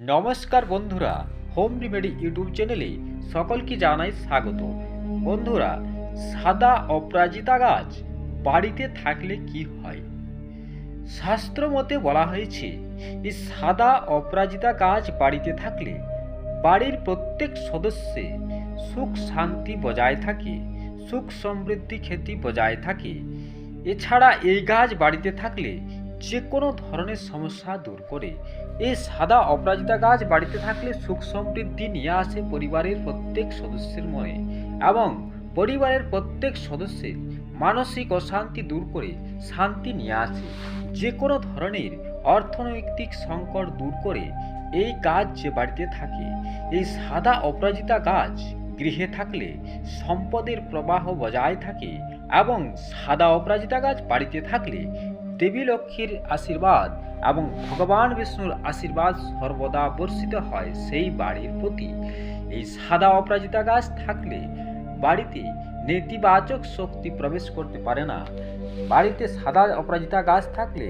নমস্কার বন্ধুরা, home remedy YouTube চ্যানেলে সকলকে জানাই স্বাগত। বন্ধুরা, সাদা অপরাজিতা গাছ বাড়িতে থাকলে কি হয়? শাস্ত্র মতে বলা হয়েছে, এই সাদা অপরাজিতা গাছ বাড়িতে থাকলে বাড়ির প্রত্যেক সদস্যে সুখ শান্তি বজায় থাকে, সুখ সমৃদ্ধি খ্যাতি বজায় থাকে। এছাড়া এই গাছ বাড়িতে থাকলে যে কোনো ধরনের সমস্যা দূর করে। এই সাদা অপরাজিতা গাছ বাড়িতে থাকলে সুখ সমৃদ্ধি নিয়ে আসে পরিবারের প্রত্যেক সদস্যের মনে এবং পরিবারের প্রত্যেক সদস্যের মানসিক অশান্তি দূর করে শান্তি নিয়ে আসে। যে কোনো ধরনের অর্থনৈতিক সংকট দূর করে এই গাছ যে বাড়িতে থাকে, এই সাদা অপরাজিতা গাছ গৃহে থাকলে সম্পদের প্রবাহ বজায় থাকে এবং সাদা অপরাজিতা গাছ বাড়িতে থাকলে দেবী লক্ষ্মীর আশীর্বাদ এবং ভগবান বিষ্ণুর আশীর্বাদ সর্বদা বর্ষিত হয় সেই বাড়ির প্রতি। এই সাদা অপরাজিতা গাছ থাকলে বাড়িতে নেতিবাচক শক্তি প্রবেশ করতে পারে না। বাড়িতে সাদা অপরাজিতা গাছ থাকলে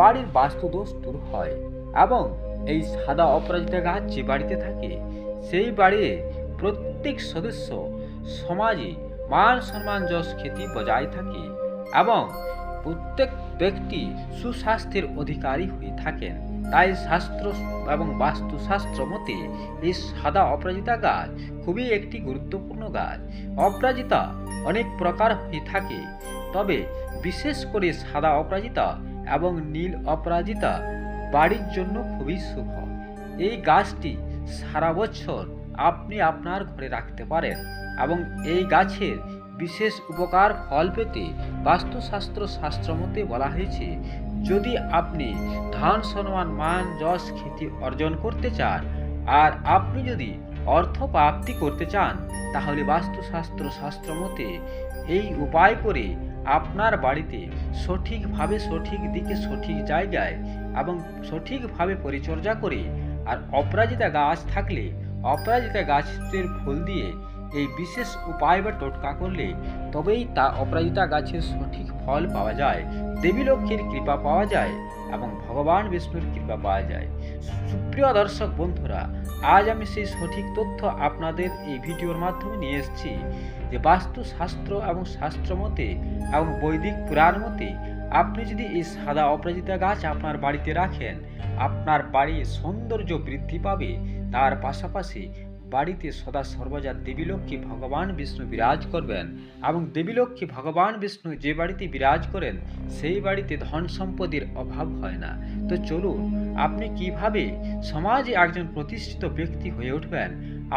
বাড়ির বাস্তুদোষ দূর হয় এবং এই সাদা অপরাজিতা গাছ যে বাড়িতে থাকে, সেই বাড়ির প্রত্যেক সদস্য সমাজে মান সম্মান যশ খ্যাতি বজায় থাকে এবং প্রত্যেক ব্যক্তি সুস্বাস্থ্যের অধিকারী হয়ে থাকেন। তাই শাস্ত্র এবং বাস্তুশাস্ত্র মতে এই সাদা অপরাজিতা গাছ খুবই একটি গুরুত্বপূর্ণ গাছ। অপরাজিতা অনেক প্রকার হয়ে থাকে, তবে বিশেষ করে সাদা অপরাজিতা এবং নীল অপরাজিতা বাড়ির জন্য খুবই শুভ। এই গাছটি সারা বছর আপনি আপনার ঘরে রাখতে পারেন এবং এই গাছের বিশেষ উপকার ফল পেতে বাস্তুশাস্ত্র শাস্ত্রমতে বলা হয়েছে, যদি আপনি ধন, সম্মান, মান, যশ, খ্যাতি অর্জন করতে চান, আর আপনি যদি অর্থ প্রাপ্তি করতে চান, তাহলে বাস্তুশাস্ত্র শাস্ত্রমতে এই উপায় করে আপনার বাড়িতে সঠিকভাবে সঠিক দিকে সঠিক জায়গায় এবং সঠিকভাবে পরিচর্যা করে, আর অপরাজিতা গাছ থাকলে অপরাজিতা গাছের ফুল দিয়ে এই বিশেষ উপায় বা টোটকা করলে তবেই তা অপরাজিতা গাছের সঠিক ফল পাওয়া যায়, দেবী লক্ষ্মীর কৃপা পাওয়া যায় এবং ভগবান বিষ্ণুর কৃপা পাওয়া যায়। সুপ্রিয় দর্শক বন্ধুরা, আজ আমি সেই সঠিক তথ্য আপনাদের এই ভিডিওর মাধ্যমে নিয়ে এসেছি যে বাস্তুশাস্ত্র এবং শাস্ত্র মতে এবং বৈদিক পুরাণ মতে আপনি যদি এই সাদা অপরাজিতা গাছ আপনার বাড়িতে রাখেন, আপনার বাড়ির সৌন্দর্য বৃদ্ধি পাবে। তার পাশাপাশি বাড়িতে সদা সর্বজা দেবীলক্ষ্মী ভগবান বিষ্ণু বিরাজ করবেন এবং দেবীলক্ষ্মী ভগবান বিষ্ণু যে বাড়িতে বিরাজ করেন, সেই বাড়িতে ধন সম্পদের অভাব হয় না। তো চলুন, আপনি কীভাবে সমাজে একজন প্রতিষ্ঠিত ব্যক্তি হয়ে উঠবেন?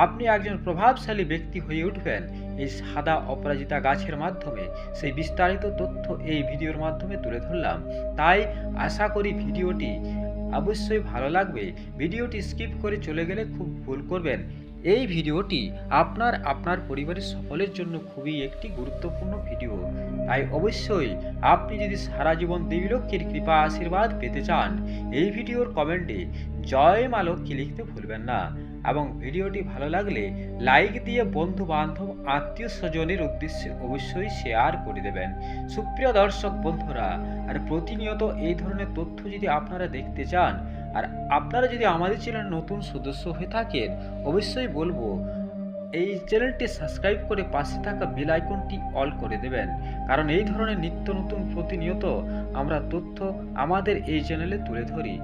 আপনি একজন প্রভাবশালী ব্যক্তি হয়ে উঠবেন এই সাদা অপরাজিতা গাছের মাধ্যমে। সেই বিস্তারিত তথ্য এই ভিডিওর মাধ্যমে তুলে ধরলাম। তাই আশা করি ভিডিওটি অবশ্যই ভালো লাগবে। ভিডিওটি স্কিপ করে চলে গেলে খুব ভুল করবেন। এই ভিডিওটি আপনার আপনার পরিবারের সকলের জন্য খুবই একটি গুরুত্বপূর্ণ ভিডিও। তাই অবশ্যই আপনি যদি সারা জীবন দেবীলক্ষ্মীর কৃপা আশীর্বাদ পেতে চান, এই ভিডিওর কমেন্টে জয় মা লক্ষ্মী লিখতে ভুলবেন না এবং ভিডিওটি ভালো লাগলে লাইক দিয়ে বন্ধু বান্ধব আত্মীয় স্বজনের উদ্দেশ্যে অবশ্যই শেয়ার করে দেবেন। সুপ্রিয় দর্শক বন্ধুরা, আর প্রতিনিয়ত এই ধরনের তথ্য যদি আপনারা দেখতে চান আর আপনারা যদি আমাদের চ্যানেল নতুন সদস্য হয়ে থাকেন, অবশ্যই বলব, এই চ্যানেলটি সাবস্ক্রাইব করে পাশে থাকা বেল আইকনটি অল করে দেবেন। কারণ এই ধরনের নিত্য নতুন প্রতিনিয়ত আমরা তথ্য আমাদের এই চ্যানেলে তুলে ধরি।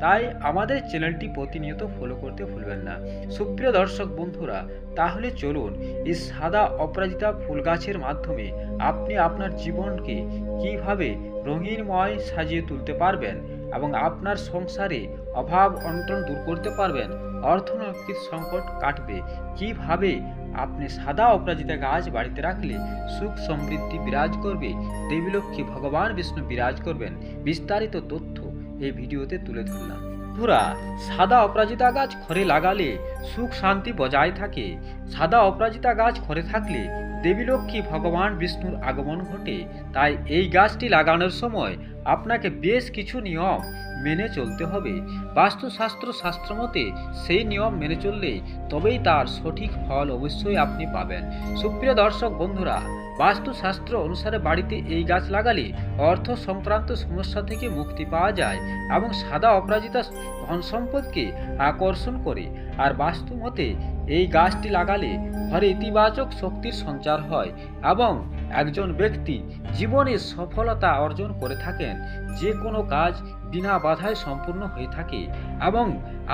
তাই আমাদের চ্যানেলটি প্রতিনিয়ত ফলো করতে ভুলবেন না। সুপ্রিয় দর্শক বন্ধুরা, তাহলে চলুন এই সাদা অপরাজিতা ফুল গাছের মাধ্যমে আপনি আপনার জীবনকে কীভাবে রঙিনময় সাজিয়ে তুলতে পারবেন এবং আপনার সংসারে অভাব অনটন দূর করতে পারবেন। অর্থনৈতিক সংকট কাটবে। কীভাবে আপনি সাদা অপরাজিতা গাছ বাড়িতে রাখলে সুখ সমৃদ্ধি বিরাজ করবে? দেবীলক্ষ্মী ভগবান বিষ্ণু বিরাজ করবেন। বিস্তারিত তথ্য এই ভিডিওতে তুলে ধরলাম। বন্ধুরা, সাদা অপরাজিতা গাছ ঘরে লাগালে সুখ শান্তি বজায় থাকে। সাদা অপরাজিতা গাছ ঘরে থাকলে দেবীলক্ষ্মী ভগবান বিষ্ণুর আগমন ঘটে। তাই এই গাছটি লাগানোর সময় আপনাকে বেশ কিছু নিয়ম মেনে চলতে হবে। বাস্তুশাস্ত্র শাস্ত্র মতে সেই নিয়ম মেনে চললে তবেই তার সঠিক ফল অবশ্যই আপনি পাবেন। সুপ্রিয় দর্শক বন্ধুরা, বাস্তুশাস্ত্র অনুসারে বাড়িতে এই গাছ লাগালে অর্থ সংক্রান্ত সমস্যা থেকে মুক্তি পাওয়া যায় এবং সাদা অপরাজিতা ধন সম্পদকে আকর্ষণ করে। আর বাস্তু মতে এই গাছটি লাগালে ঘরে ইতিবাচক শক্তির সঞ্চার হয় এবং একজন ব্যক্তি জীবনে সফলতা অর্জন করে থাকেন, যে কোনো কাজ বিনা বাধায় সম্পূর্ণ হয়ে থাকে এবং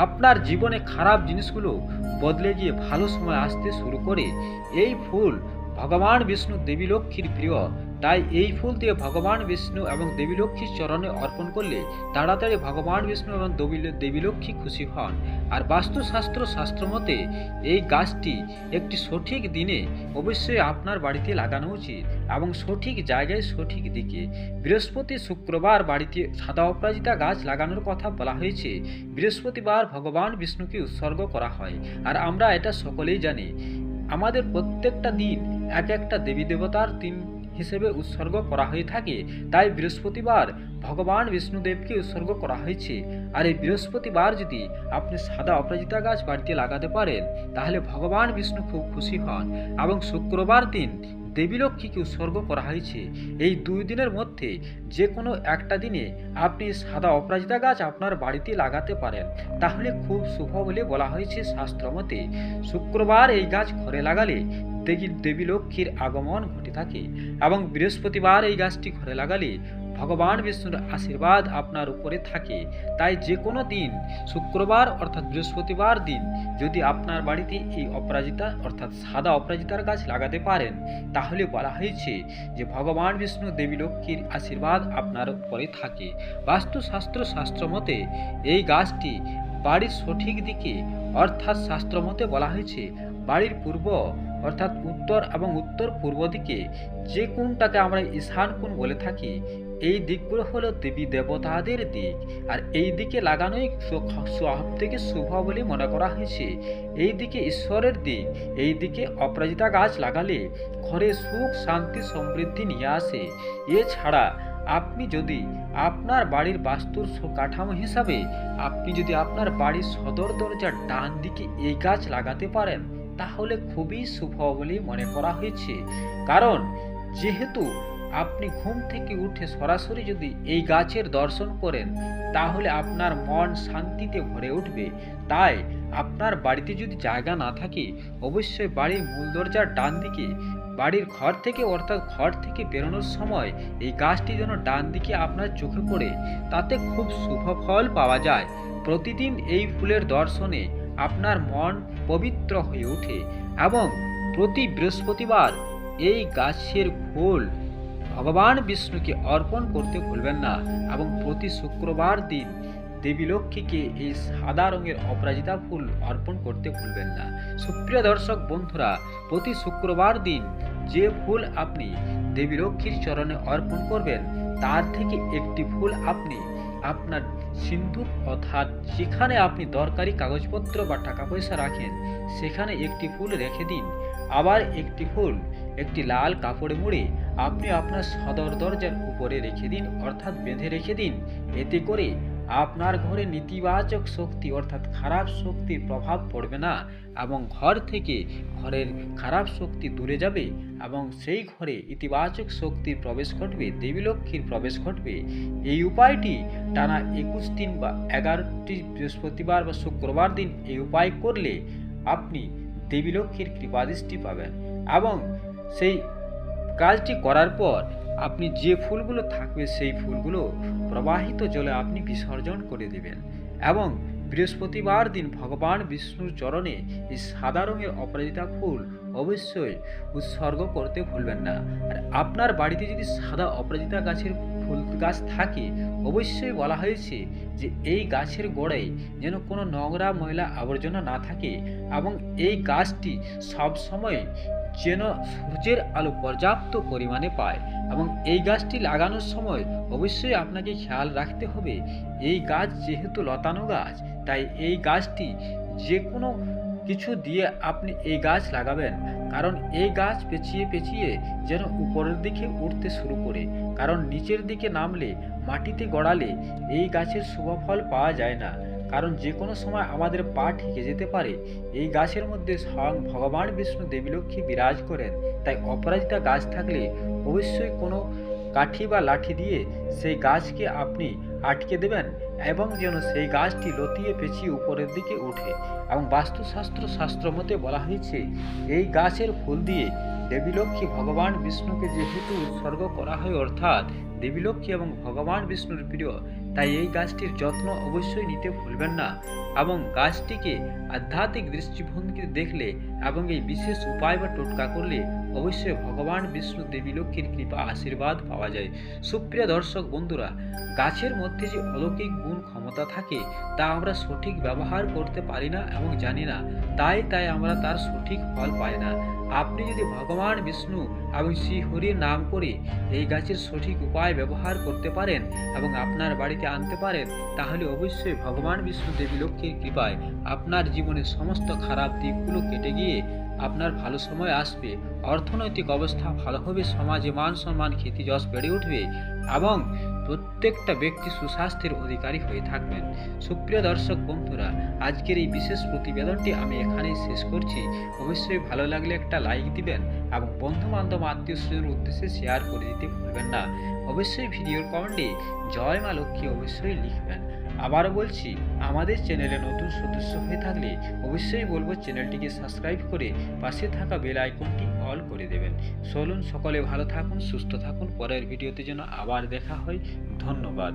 আপনার জীবনে খারাপ জিনিসগুলো বদলে গিয়ে ভালো সময় আসতে শুরু করে। এই ফুল ভগবান বিষ্ণু দেবী লক্ষ্মীর প্রিয় তাই এই ফুল দিয়ে ভগবান বিষ্ণু এবং দেবী লক্ষ্মীর চরণে অর্পণ করলে তাড়াতাড়ি ভগবান বিষ্ণু এবং দেবী- দেবী লক্ষ্মী খুশি হন। আর বাস্তুশাস্ত্র শাস্ত্র মতে এই গাছটি একটি সঠিক দিনে অবশ্যই আপনার বাড়িতে লাগানো উচিত এবং সঠিক জায়গায় সঠিক দিকে। বৃহস্পতি, শুক্রবার বাড়িতে সাদা অপরাজিতা গাছ লাগানোর কথা বলা হয়েছে। বৃহস্পতিবার ভগবান বিষ্ণুকে উৎসর্গ করা হয়। আর আমরা এটা সকলেই জানি। আমাদের প্রত্যেকটা দিন এক একটা দেবী দেবতার দিন হিসেবে উৎসর্গ করা হয়ে থাকে। তাই বৃহস্পতিবার ভগবান বিষ্ণুদেবকে উৎসর্গ করা হয়েছে। আর এই বৃহস্পতিবার যদি আপনি সাদা অপরাজিতা গাছ বাড়িতে লাগাতে পারেন, তাহলে ভগবান বিষ্ণু খুব খুশি হন এবং শুক্রবার দিন দেবী লক্ষ্মীকে উৎসর্গ করা হয়েছে। এই দুই দিনের মধ্যে যে কোনো একটা দিনে আপনি সাদা অপরাজিতা গাছ আপনার বাড়িতে লাগাতে পারেন। তাহলে খুব শুভ বলে বলা হয়েছে শাস্ত্রমতে শুক্রবার এই গাছ ঘরে লাগালে দেবী লক্ষ্মীর আগমন ঘটে থাকে এবং বৃহস্পতিবার এই গাছটি ঘরে লাগালে ভগবান বিষ্ণুর আশীর্বাদ আপনার উপরে থাকে। তাই যে কোনো দিন, শুক্রবার অর্থাৎ বৃহস্পতিবার দিন, যদি আপনার বাড়িতে এই অপরাজিতা অর্থাৎ সাদা অপরাজিতার গাছ লাগাতে পারেন, তাহলে বলা হয়েছে যে ভগবান বিষ্ণু দেবী লক্ষ্মীর আশীর্বাদ আপনার উপরে থাকে। বাস্তুশাস্ত্র শাস্ত্র মতে এই গাছটি বাড়ির সঠিক দিকে অর্থাৎ শাস্ত্র মতে বলা হয়েছে, বাড়ির পূর্ব অর্থাৎ উত্তর এবং উত্তর পূর্ব দিকে যে কোণটাকে আমরা ঈশান কোণ বলে থাকি, এই দিকগুলো হলো দেবী দেবতাদের দিক। আর এই দিকে লাগানোই সব থেকে শুভ বলে মনে করা হয়েছে। এই দিকে ঈশ্বরের দিক, এই দিকে অপরাজিতা গাছ লাগালে ঘরে সুখ, শান্তি, সমৃদ্ধি নিয়ে আসে। এছাড়া আপনি যদি আপনার বাড়ির বাস্তুর কাঠামো হিসাবে আপনি যদি আপনার বাড়ির সদর দরজার ডান দিকে এই গাছ লাগাতে পারেন, তাহলে খুবই শুভ বলে মনে করা হয়েছে। কারণ, যেহেতু আপনি ঘুম থেকে উঠে সরাসরি যদি এই গাছের দর্শন করেন, তাহলে আপনার মন শান্তিতে ভরে উঠবে। তাই আপনার বাড়িতে যদি জায়গা না থাকে, অবশ্যই বাড়ির মূল দরজার ডান দিকে বাড়ির ঘর থেকে অর্থাৎ ঘর থেকে বেরোনোর সময় এই গাছটি যেন ডান দিকে আপনার চোখে পড়ে, তাতে খুব শুভ ফল পাওয়া যায়। প্রতিদিন এই ফুলের দর্শনে আপনার মন পবিত্র হয়ে ওঠে এবং প্রতি বৃহস্পতিবার এই গাছের ফুল ভগবান বিষ্ণুকে অর্পণ করতে ভুলবেন না এবং প্রতি শুক্রবার দিন দেবী লক্ষ্মীকে এই সাদা রঙের অপরাজিতা ফুল অর্পণ করতে ভুলবেন না। সুপ্রিয় দর্শক বন্ধুরা, প্রতি শুক্রবার দিন যে ফুল আপনি দেবী লক্ষ্মীর চরণে অর্পণ করবেন, তার থেকে একটি ফুল আপনি আপনার সিন্ধুক অর্থাৎ যেখানে আপনি দরকারি কাগজপত্র বা টাকা পয়সা রাখেন, সেখানে একটি ফুল রেখে দিন। আবার একটি ফুল, একটি লাল কাপড়ে মুড়ে আপনি আপনার সদর দরজার উপরে রেখে দিন, অর্থাৎ বেঁধে রেখে দিন। এতে করে আপনার ঘরে নেতিবাচক শক্তি অর্থাৎ খারাপ শক্তির প্রভাব পড়বে না এবং ঘর থেকে ঘরের খারাপ শক্তি দূরে যাবে এবং সেই ঘরে ইতিবাচক শক্তির প্রবেশ ঘটবে, দেবী লক্ষ্মীর প্রবেশ ঘটবে। এই উপায়টি টানা একুশ দিন বা এগারোটি বৃহস্পতিবার বা শুক্রবার দিন এই উপায় করলে আপনি দেবী লক্ষ্মীর কৃপাদৃষ্টি পাবেন এবং সেই কাজটি করার পর আপনি যে ফুলগুলো থাকবে সেই ফুলগুলো প্রবাহিত জলে আপনি বিসর্জন করে দেবেন এবং বৃহস্পতিবার দিন ভগবান বিষ্ণুর চরণে এই সাদা রঙের অপরাজিতা ফুল অবশ্যই উৎসর্গ করতে ভুলবেন না। আর আপনার বাড়িতে যদি সাদা অপরাজিতা গাছের ফুল গাছ থাকে, অবশ্যই বলা হয়েছে যে এই গাছের গোড়ায় যেন কোনো নোংরা ময়লা আবর্জনা না থাকে এবং এই গাছটি সব সময় যেন সূর্যের আলো পর্যাপ্ত পরিমাণে পায় এবং এই গাছটি লাগানোর সময় অবশ্যই আপনাকে খেয়াল রাখতে হবে, এই গাছ যেহেতু লতানো গাছ, তাই এই গাছটি যে কোনো কিছু দিয়ে আপনি এই গাছ লাগাবেন। কারণ এই গাছ পেঁচিয়ে পেঁচিয়ে যেন উপরের দিকে উঠতে শুরু করে। কারণ নিচের দিকে নামলে, মাটিতে গড়ালে এই গাছের শুভ ফল পাওয়া যায় না। কারণ যে কোনো সময় আমাদের পা ঠেকে যেতে পারে। এই গাছের মধ্যে স্বয়ং ভগবান বিষ্ণু দেবীলক্ষ্মী বিরাজ করেন। তাই অপরাজিতা গাছ থাকলে অবশ্যই কোনো কাঠি বা লাঠি দিয়ে সেই গাছকে আপনি আটকে দেবেন এবং যেন সেই গাছটি লতিয়ে পেঁচিয়ে উপরের দিকে উঠে এবং বাস্তুশাস্ত্র শাস্ত্র মতে বলা হয়েছে, এই গাছের ফুল দিয়ে দেবীলক্ষ্মী ভগবান বিষ্ণুকে যেহেতু উৎসর্গ করা হয় অর্থাৎ দেবীলক্ষ্মী এবং ভগবান বিষ্ণুর প্রিয়, তাই এই গাছটির যত্ন অবশ্যই নিতে ভুলবেন না এবং গাছটিকে আধ্যাত্মিক দৃষ্টিভঙ্গিতে দেখলে এবং এই বিশেষ উপায় বা টোটকা করলে অবশ্যই ভগবান বিষ্ণু দেবী লক্ষ্মীর কৃপা আশীর্বাদ পাওয়া যায়। সুপ্রিয় দর্শক বন্ধুরা, গাছের মধ্যে যে অলৌকিক গুণ ক্ষমতা থাকে, তা আমরা সঠিক ব্যবহার করতে পারি না এবং জানি না। তাই তাই আমরা তার সঠিক ফল পাই না। আপনি যদি ভগবান বিষ্ণু এবং শ্রী হরির নাম করে এই গাছের সঠিক উপায় ব্যবহার করতে পারেন এবং আপনার বাড়িতে আনতে পারেন, তাহলে অবশ্যই ভগবান বিষ্ণু দেবী লক্ষ্মীর কৃপায় আপনার জীবনের সমস্ত খারাপ দিকগুলো কেটে গিয়ে আপনার ভালো সময় আসবে। অর্থনৈতিক অবস্থা ভালো হবে, সমাজে মান সম্মান, খ্যাতি, যশ বেড়ে উঠবে এবং প্রত্যেকটা ব্যক্তি সুস্বাস্থ্যের অধিকারী হয়ে থাকবেন। সুপ্রিয় দর্শক বন্ধুরা, আজকের এই বিশেষ প্রতিবেদনটি আমি এখানেই শেষ করছি। অবশ্যই ভালো লাগলে একটা লাইক দিবেন এবং বন্ধু বান্ধব আত্মীয় স্বজনের উদ্দেশ্যে শেয়ার করে দিতে ভুলবেন না। অবশ্যই ভিডিওর কমেন্টে জয় মা লক্ষ্মী অবশ্যই লিখবেন। আবারও বলছি, আমাদের চ্যানেলে নতুন সদস্য হয়ে থাকলে অবশ্যই বলব চ্যানেলটিকে সাবস্ক্রাইব করে পাশে থাকা বেল আইকনটি অল করে দেবেন। চলুন সকলে ভালো থাকুন, সুস্থ থাকুন। পরের ভিডিওতে যেন আবার দেখা হয়। ধন্যবাদ।